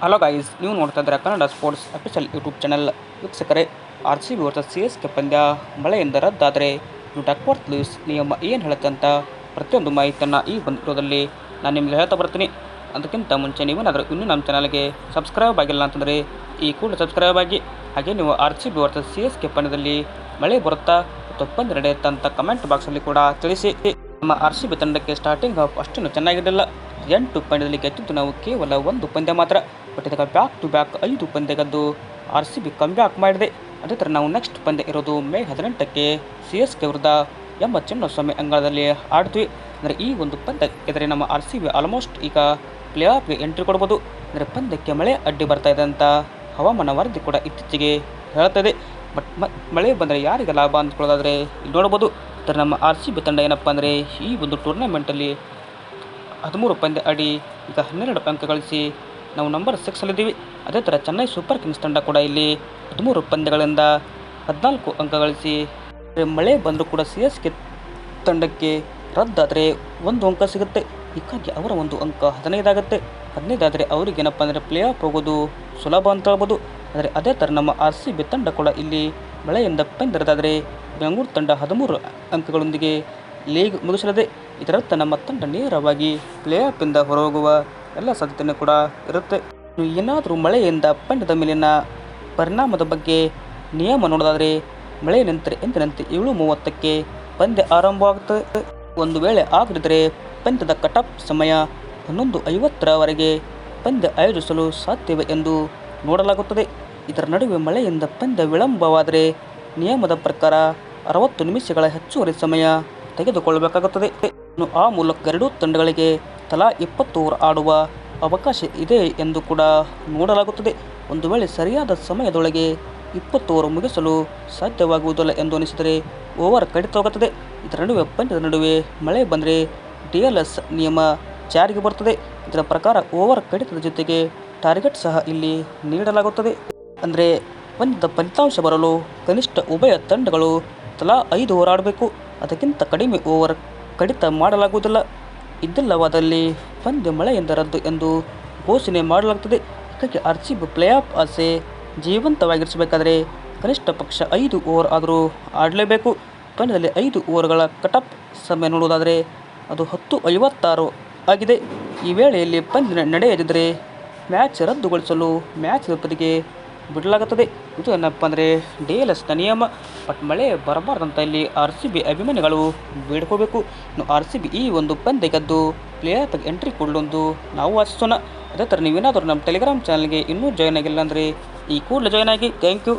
Hello guys ನೀವು ನೋಡ್ತಾ ಇದ್ದೀರಾ Kannada sports official YouTube channel ವೀಕ್ಷಕರೆ R C B versus C S K ಪಂದ್ಯ ಮಳೆಯಿಂದ ರದ್ದಾದರೆ ಡಕ್ವರ್ತ್ ಲೂಸ್ ನಿಯಮ ಏನು ಹೇಳುತ್ತೆ ಅಂತ ಪ್ರತಿಯೊಂದು ಮಾಹಿತಿಯನ್ನು ಈ ವಿಡಿಯೋದಲ್ಲಿ ನಾನು ನಿಮಗೆ ಹೇಳ್ತಾ ಬರ್ತೀನಿ. ಅದಕ್ಕಿಂತ ಮುಂಚೆ ನೀವೇನಾದರೂ ಇನ್ನೂ ನಮ್ಮ ಚಾನಲ್ಗೆ ಸಬ್ಸ್ಕ್ರೈಬ್ ಆಗಿಲ್ಲ ಅಂತಂದರೆ ಈ ಕೂಡ ಸಬ್ಸ್ಕ್ರೈಬ್ ಆಗಿ. ಹಾಗೆ ನೀವು R C B versus C S K ಪಂದ್ಯದಲ್ಲಿ ಮಳೆ ಬರುತ್ತಾ ಅಥವಾ ಪಂದ್ಯ ಕಮೆಂಟ್ ಬಾಕ್ಸಲ್ಲಿ ಕೂಡ ತಿಳಿಸಿ. ನಮ್ಮ ಆರ್ ಸಿ ಬಿ ತಂಡಕ್ಕೆ ಸ್ಟಾರ್ಟಿಂಗ್ ಅಪ್ ಅಷ್ಟೇನು ಚೆನ್ನಾಗಿರಲಿಲ್ಲ. ಎಂಟು ಪಂದ್ಯದಲ್ಲಿ ಗೆದ್ದಿದ್ದು ನಾವು ಕೇವಲ ಒಂದು ಪಂದ್ಯ ಮಾತ್ರ. ಬಟ್ ಬ್ಯಾಕ್ ಟು ಬ್ಯಾಕ್ ಐದು ಪಂದ್ಯ ಗೆದ್ದು R C B come back ಮಾಡಿದೆ. ಅದೇ ಥರ ನಾವು ನೆಕ್ಸ್ಟ್ ಪಂದ್ಯ ಇರೋದು ಮೇ ಹದಿನೆಂಟಕ್ಕೆ ಸಿ ಎಸ್ ಕೆ ವಿರುದ್ಧ ಎಂಬ ಚಿನ್ನಸ್ವಾಮಿ ಅಂಗಳದಲ್ಲಿ ಆಡ್ತೀವಿ. ಅಂದರೆ ಈ ಒಂದು ಪಂದ್ಯ ಗೆದ್ದರೆ ನಮ್ಮ ಆರ್ ಸಿ ಬಿ ಆಲ್ಮೋಸ್ಟ್ ಈಗ ಪ್ಲೇ ಆಫ್ಗೆ ಎಂಟ್ರಿ ಕೊಡ್ಬೋದು. ಅಂದರೆ ಪಂದ್ಯಕ್ಕೆ ಮಳೆ ಅಡ್ಡಿ ಬರ್ತಾ ಇದೆ ಅಂತ ಹವಾಮಾನ ವರದಿ ಕೂಡ ಇತ್ತೀಚೆಗೆ ಹೇಳ್ತದೆ ಬಟ್ ಮಳೆ ಬಂದರೆ ಯಾರಿಗೆ ಲಾಭ ಅಂದ್ಕೊಳ್ಳೋದಾದರೆ ಇಲ್ಲಿ ನೋಡ್ಬೋದು. ಆದರೆ ನಮ್ಮ ಆರ್ ಸಿ ಬಿ ತಂಡ ಏನಪ್ಪ ಅಂದರೆ ಈ ಒಂದು ಟೂರ್ನಮೆಂಟಲ್ಲಿ ಹದಿಮೂರು ಪಂದ್ಯ ಆಡಿ ಈಗ ಹನ್ನೆರಡು ಅಂಕ ಗಳಿಸಿ ನಾವು ನಂಬರ್ ಸಿಕ್ಸಲ್ಲಿದ್ದೀವಿ ಅದೇ ಥರ ಚೆನ್ನೈ ಸೂಪರ್ ಕಿಂಗ್ಸ್ ತಂಡ ಕೂಡ ಇಲ್ಲಿ ಹದಿಮೂರು ಪಂದ್ಯಗಳಿಂದ ಹದಿನಾಲ್ಕು ಅಂಕ ಗಳಿಸಿ ಮಳೆ ಬಂದರೂ ಕೂಡ ಸಿ ಎಸ್ ಕೆ ತಂಡಕ್ಕೆ ರದ್ದಾದರೆ ಒಂದು ಅಂಕ ಸಿಗುತ್ತೆ. ಹೀಗಾಗಿ ಅವರ ಒಂದು ಅಂಕ ಹದಿನೈದಾಗುತ್ತೆ. ಹದಿನೈದಾದರೆ ಅವರಿಗೇನಪ್ಪ ಅಂದರೆ ಪ್ಲೇ ಆಫ್ ಹೋಗೋದು ಸುಲಭ ಅಂತ ಹೇಳ್ಬೋದು. ಆದರೆ ಅದೇ ಥರ ನಮ್ಮ ಆರ್ ಸಿ ಬಿ ತಂಡ ಕೂಡ ಇಲ್ಲಿ ಮಳೆಯಿಂದ ಪಂದ್ಯದಾದರೆ ಬೆಂಗಳೂರು ತಂಡ ಹದಿಮೂರು ಅಂಕಗಳೊಂದಿಗೆ ಲೀಗ್ ಮುಗಿಸಲಿದೆ. ಇದರರ್ಥ ನಮ್ಮ ತಂಡ ನೇರವಾಗಿ ಪ್ಲೇ ಆಫಿಂದ ಹೊರಹೋಗುವ ಎಲ್ಲ ಸಾಧ್ಯತೆಯೂ ಕೂಡ ಇರುತ್ತೆ. ಏನಾದರೂ ಮಳೆಯಿಂದ ಪಂದ್ಯದ ಮೇಲಿನ ಪರಿಣಾಮದ ಬಗ್ಗೆ ನಿಯಮ ನೋಡೋದಾದರೆ, ಮಳೆ ನಂತರ ಎಂದಿನಂತೆ ಏಳು ಮೂವತ್ತಕ್ಕೆ ಪಂದ್ಯ ಆರಂಭವಾಗುತ್ತದೆ ಒಂದು ವೇಳೆ ಆಗದಿದ್ದರೆ ಪಂದ್ಯದ ಕಟಾಪ್ ಸಮಯ ಹನ್ನೊಂದು ಐವತ್ತರವರೆಗೆ ಪಂದ್ಯ ಆಯೋಜಿಸಲು ಸಾಧ್ಯವೆ ಎಂದು ನೋಡಲಾಗುತ್ತದೆ. ಇದರ ನಡುವೆ ಮಳೆಯಿಂದ ಪಂದ್ಯ ವಿಳಂಬವಾದರೆ ನಿಯಮದ ಪ್ರಕಾರ ಅರವತ್ತು ನಿಮಿಷಗಳ ಹೆಚ್ಚುವರಿ ಸಮಯ ತೆಗೆದುಕೊಳ್ಳಬೇಕಾಗುತ್ತದೆ. ಇನ್ನು ಆ ಮೂಲಕ ಎರಡೂ ತಂಡಗಳಿಗೆ ತಲಾ ಇಪ್ಪತ್ತು ಓವರ್ ಆಡುವ ಅವಕಾಶ ಇದೆ ಎಂದು ಕೂಡ ನೋಡಲಾಗುತ್ತದೆ. ಒಂದು ವೇಳೆ ಸರಿಯಾದ ಸಮಯದೊಳಗೆ ಇಪ್ಪತ್ತು ಓವರ್ ಮುಗಿಸಲು ಸಾಧ್ಯವಾಗುವುದಿಲ್ಲ ಎಂದು ಅನಿಸಿದರೆ ಓವರ್ ಕಡಿತ ಹೋಗುತ್ತದೆ ಇದರ ನಡುವೆ ಪಂದ್ಯದ ನಡುವೆ ಮಳೆ ಬಂದರೆ ಡಿ ಎಲ್ ಎಸ್ ನಿಯಮ ಜಾರಿಗೆ ಬರುತ್ತದೆ. ಇದರ ಪ್ರಕಾರ ಓವರ್ ಕಡಿತದ ಜೊತೆಗೆ ಟಾರ್ಗೆಟ್ ಸಹ ಇಲ್ಲಿ ನೀಡಲಾಗುತ್ತದೆ. ಅಂದರೆ ಪಂದ್ಯದ ಫಲಿತಾಂಶ ಬರಲು ಕನಿಷ್ಠ ಉಭಯ ತಂಡಗಳು ತಲಾ ಐದು ಓವರ್ ಆಡಬೇಕು. ಅದಕ್ಕಿಂತ ಕಡಿಮೆ ಓವರ್ ಕಡಿತ ಮಾಡಲಾಗುವುದಿಲ್ಲ. ಇದ್ದಿಲ್ಲವಾದಲ್ಲಿ ಪಂದ್ಯ ಮಳೆಯಿಂದ ರದ್ದು ಎಂದು ಘೋಷಣೆ ಮಾಡಲಾಗುತ್ತದೆ. ಹೀಗಾಗಿ ಆರ್ ಸಿ ಪ್ಲೇ ಆಫ್ ಆಸೆ ಜೀವಂತವಾಗಿರಿಸಬೇಕಾದರೆ ಕನಿಷ್ಠ ಪಕ್ಷ ಐದು ಓವರ್ ಆದರೂ ಆಡಲೇಬೇಕು. ಪಂದ್ಯದಲ್ಲಿ ಐದು ಓವರ್ಗಳ ಕಟಪ್ ಸಮಯ ನೋಡುವುದಾದರೆ ಅದು ಹತ್ತು ಐವತ್ತಾರು ಆಗಿದೆ. ಈ ವೇಳೆಯಲ್ಲಿ ಪಂದ್ಯ ನಡೆಯದಿದ್ದರೆ ಮ್ಯಾಚ್ ರದ್ದುಗೊಳಿಸಲು ಮ್ಯಾಚ್ ಬದಿಗೆ ಬಿಡಲಾಗುತ್ತದೆ. ಇದು ಏನಪ್ಪ ಅಂದರೆ ಡಿ ನಿಯಮ. ಬಟ್ ಮಳೆ ಬರಬಾರ್ದಂತ ಇಲ್ಲಿ ಆರ್ ಸಿ ಬಿ ಅಭಿಮಾನಿಗಳು ಬೇಡ್ಕೋಬೇಕು. ಇನ್ನು ಆರ್ ಸಿ ಬಿ ಈ ಒಂದು ಪಂದ್ಯ ಗೆದ್ದು ಪ್ಲೇಯರ್ ತೆಗೆ ಎಂಟ್ರಿ ಕೊಡಲೊಂದು ನಾವು ವಾಚಿಸೋಣ ಅದೇ ಥರ ನೀವೇನಾದರೂ ನಮ್ಮ ಟೆಲಿಗ್ರಾಮ್ ಚಾನಲ್ಗೆ ಇನ್ನೂ ಜಾಯ್ನ್ ಆಗಿಲ್ಲ ಅಂದರೆ ಈ ಕೂಡಲೇ ಜಾಯ್ನ್ ಆಗಿ. Thank you